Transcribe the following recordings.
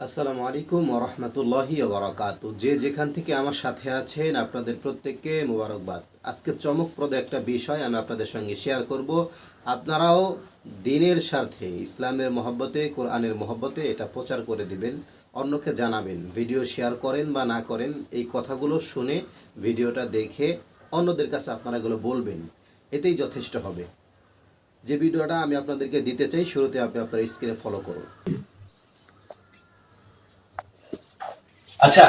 আসসালামু আলাইকুম ওয়া রাহমাতুল্লাহি ওয়া যে যেখান থেকে আমার সাথে আছেন আপনাদের প্রত্যেককে মোবারকবাদ। আজকে চমকপ্রদ একটা বিষয় আমি আপনাদের সঙ্গে শেয়ার করব। আপনারাও দিনের স্বার্থে, ইসলামের মহব্বতে, কোরআনের মহব্বতে এটা প্রচার করে দিবেন, অন্যকে জানাবেন, ভিডিও শেয়ার করেন বা না করেন, এই কথাগুলো শুনে, ভিডিওটা দেখে অন্যদের কাছে আপনারা এগুলো বলবেন, এতেই যথেষ্ট হবে। যে ভিডিওটা আমি আপনাদেরকে দিতে চাই শুরুতে আপনি আপনার স্ক্রিনে ফলো করুন আচ্ছা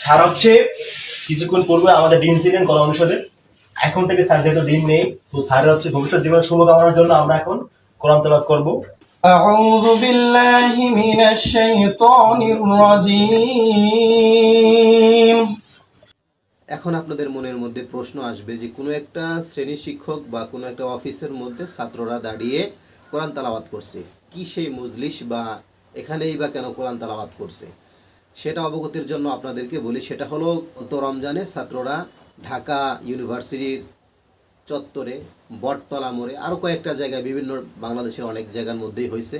স্যার হচ্ছে কিছুক্ষণ পূর্বে আমাদের ডিন ছিলেন কলা অনুষদের এখন থেকে স্যার যেহেতু ডিন নেই তো স্যারের হচ্ছে ভবিষ্যৎ জীবন শুভকামনার জন্য আমরা এখন কোরআন তেলাওয়াত করব أعوذ بالله من الشيطان الرجيم এখন আপনাদের মনের মধ্যে প্রশ্ন আসবে যে কোনো একটা শ্রেণি শিক্ষক বা কোনো একটা অফিসের মধ্যে ছাত্ররা দাঁড়িয়ে কোরআন তালাওয়াত করছে। কি সেই মজলিস বা এখানেই বা কেন কোরআন তালাওয়াত করছে? সেটা অবগতির জন্য আপনাদেরকে বলি, সেটা হলো গত রমজানে ছাত্ররা ঢাকা ইউনিভার্সিটির চত্বরে, বটতলা মোড়ে আরও কয়েকটা জায়গায়, বিভিন্ন বাংলাদেশের অনেক জায়গার মধ্যেই হয়েছে।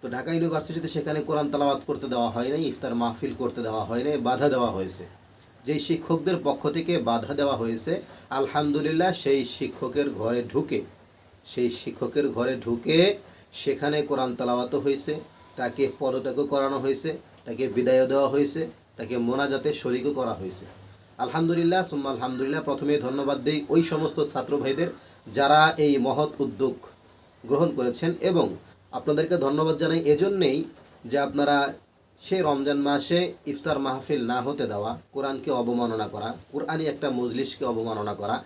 তো ঢাকা ইউনিভার্সিটিতে সেখানে কোরআন তালাওয়াত করতে দেওয়া হয় নাই, ইফতার মাহফিল করতে দেওয়া হয় নাই, বাধা দেওয়া হয়েছে। যেই শিক্ষকদের পক্ষ থেকে বাধা দেওয়া হয়েছে, আলহামদুলিল্লাহ সেই শিক্ষকের ঘরে ঢুকে, সেই শিক্ষকের ঘরে ঢুকে সেখানে কোরআন তালাওয়াত হয়েছে, তাকে পদত্যাগ করানো হয়েছে, তাকে বিদায় দেওয়া হয়েছে, তাকে মোনাজাতে শরিকও করা হয়েছে। আলহামদুলিল্লাহ, সুম্মা আলহামদুলিল্লাহ, প্রথমে ধন্যবাদ দেই ওই সমস্ত ছাত্র ভাইদের যারা এই মহৎ উদ্যোগ গ্রহণ করেছেন এবং আপনাদেরকে ধন্যবাদ জানাই এজন্যেই যে আপনারা সেই রমজান মাসে ইফতার মাহফিল না হতে দেওয়া, কোরআনকে অবমাননা করা, কোরআনই একটা মজলিসকে অবমাননা করা,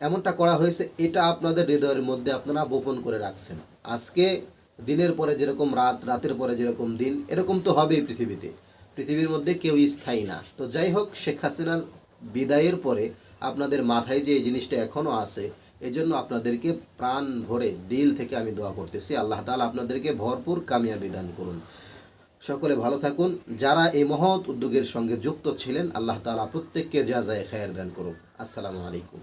এমনটা করা হয়েছে, এটা আপনাদের হৃদয়ের মধ্যে আপনারা গোপন করে রাখছেন। আজকে দিনের পরে যেরকম রাত, রাতের পরে যেরকম দিন, এরকম তো হবেই পৃথিবীতে। পৃথিবীর মধ্যে কেউ স্থায়ী না। তো যাই হোক, শেখ হাসিনার বিদায়ের পরে আপনাদের মাথায় যে এই জিনিসটা এখনও আছে, এজন্য আপনাদেরকে প্রাণ ভরে দিল থেকে আমি দোয়া করতেছি। আল্লাহ তালা আপনাদেরকে ভরপুর কামিয়াবি দান করুন। সকলে ভালো থাকুন। যারা এই মহৎ উদ্যোগের সঙ্গে যুক্ত ছিলেন, আল্লাহ তালা প্রত্যেককে যা যায় খায়ের দান করুক। আসসালামু আলাইকুম।